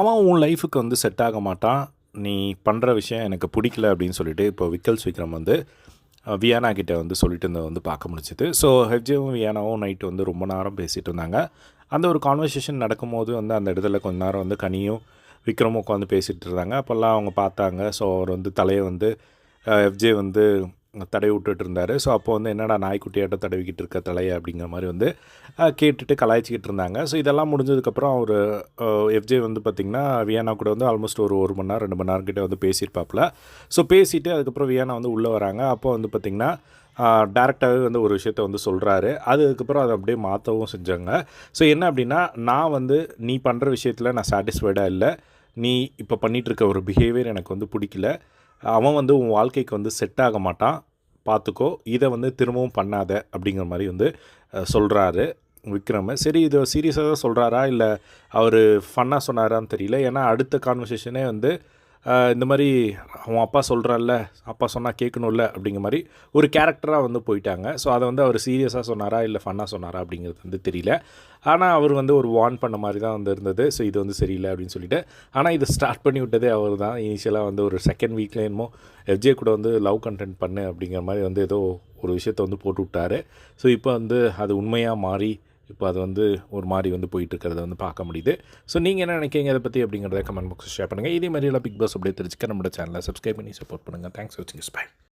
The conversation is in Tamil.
அவன் உன் லைஃபுக்கு வந்து செட் ஆக மாட்டான். நீ பண்ணுற விஷயம் எனக்கு பிடிக்கல அப்படின்னு சொல்லிட்டு இப்போ விக்கல்ஸ் விக்ரம் வந்து வியானா கிட்டே வந்து சொல்லிட்டு இருந்ததை வந்து பார்க்க முடிச்சுது ஸோ ஹெப்ஜேவும் வியானாவும் நைட்டு வந்து ரொம்ப நேரம் பேசிகிட்டு இருந்தாங்க. அந்த ஒரு கான்வர்சேஷன் நடக்கும்போது வந்து அந்த இடத்துல கொஞ்ச நேரம் வந்து கனியும் விக்ரமும் உட்காந்து பேசிகிட்டு இருந்தாங்க. அப்போல்லாம் அவங்க பார்த்தாங்க. ஸோ அவர் வந்து தலையை வந்து எஃப்ஜே வந்து தடவி விட்டுட்டு இருந்தார். ஸோ அப்போ வந்து என்னடா நாய்க்குட்டியாட்ட தடவிக்கிட்டு இருக்க தலையை அப்படிங்கிற மாதிரி வந்து கேட்டுட்டு கலாய்ச்சிக்கிட்டு இருந்தாங்க. ஸோ இதெல்லாம் முடிஞ்சதுக்கப்புறம் அவர் எஃப்ஜே வந்து பார்த்திங்கன்னா வியானா கூட வந்து ஆல்மோஸ்ட் ஒரு ஒரு மணி நேரம் ரெண்டு மணி நேரம் கிட்டே வந்து பேசியிருப்பாப்புல. ஸோ பேசிவிட்டு அதுக்கப்புறம் வியானா வந்து உள்ளே வராங்க. அப்போ வந்து பார்த்திங்கன்னா டேரெக்டாகவே வந்து ஒரு விஷயத்த வந்து சொல்கிறாரு அதுக்கப்புறம் அதை அப்படியே மாற்றவும் செஞ்சாங்க. ஸோ என்ன அப்படின்னா நான் வந்து நீ பண்ணுற விஷயத்தில் நான் சாட்டிஸ்ஃபைடாக இல்லை. நீ இப்போ பண்ணிகிட்டு இருக்க ஒரு பிஹேவியர் எனக்கு வந்து பிடிக்கல. அவன் வந்து உன் வாழ்க்கைக்கு வந்து செட் ஆக மாட்டான். பார்த்துக்கோ. இதை வந்து திரும்பவும் பண்ணாத அப்படிங்கிற மாதிரி வந்து சொல்கிறாரு விக்ரம். சரி இது சீரியஸாக தான் சொல்கிறாரா இல்லை அவர் ஃபன்னாக சொன்னாரான்னு தெரியல. ஏன்னா அடுத்த கான்வர்சேஷனே வந்து இந்த மாதிரி அவன் அப்பா சொல்கிறான்ல அப்பா சொன்னால் கேட்கணும்ல அப்படிங்கிற மாதிரி ஒரு கேரக்டராக வந்து போயிட்டாங்க. ஸோ அதை வந்து அவர் சீரியஸாக சொன்னாரா இல்லை ஃபன்னாக சொன்னாரா அப்படிங்கிறது வந்து தெரியல. ஆனால் அவர் வந்து ஒரு வார்ன் பண்ண மாதிரி தான் வந்து இருந்தது. ஸோ இது வந்து சரியில்லை அப்படின்னு சொல்லிட்டு. ஆனால் இதை ஸ்டார்ட் பண்ணி விட்டதே அவர் தான். இனிஷியலாக வந்து ஒரு செகண்ட் வீக்ல என்னமோ எஃப்ஜே கூட வந்து லவ் கண்டென்ட் பண்ணு அப்படிங்கிற மாதிரி வந்து ஏதோ ஒரு விஷயத்த வந்து போட்டு விட்டாரு. ஸோ இப்போ வந்து அது உண்மையாக மாறி இப்போ அது வந்து ஒரு மாதிரி வந்து போயிட்டுருக்கிறத வந்து பார்க்க முடியுது. ஸோ நீங்கள் என்ன நினைக்கிறீங்க? அதை பற்றி அப்படிங்கிறத கமெண்ட் பாக்ஸ் ஷேர் பண்ணுங்கள் இதே மாதிரி எல்லாம் பிக் பாஸ் அப்படியே தெரிஞ்சுக்க நம்மளோட சேனலை சப்ஸ்கிரைப் பண்ணி சப்போர்ட் பண்ணுங்கள் தேங்க்ஸ் வாட்சிங் பை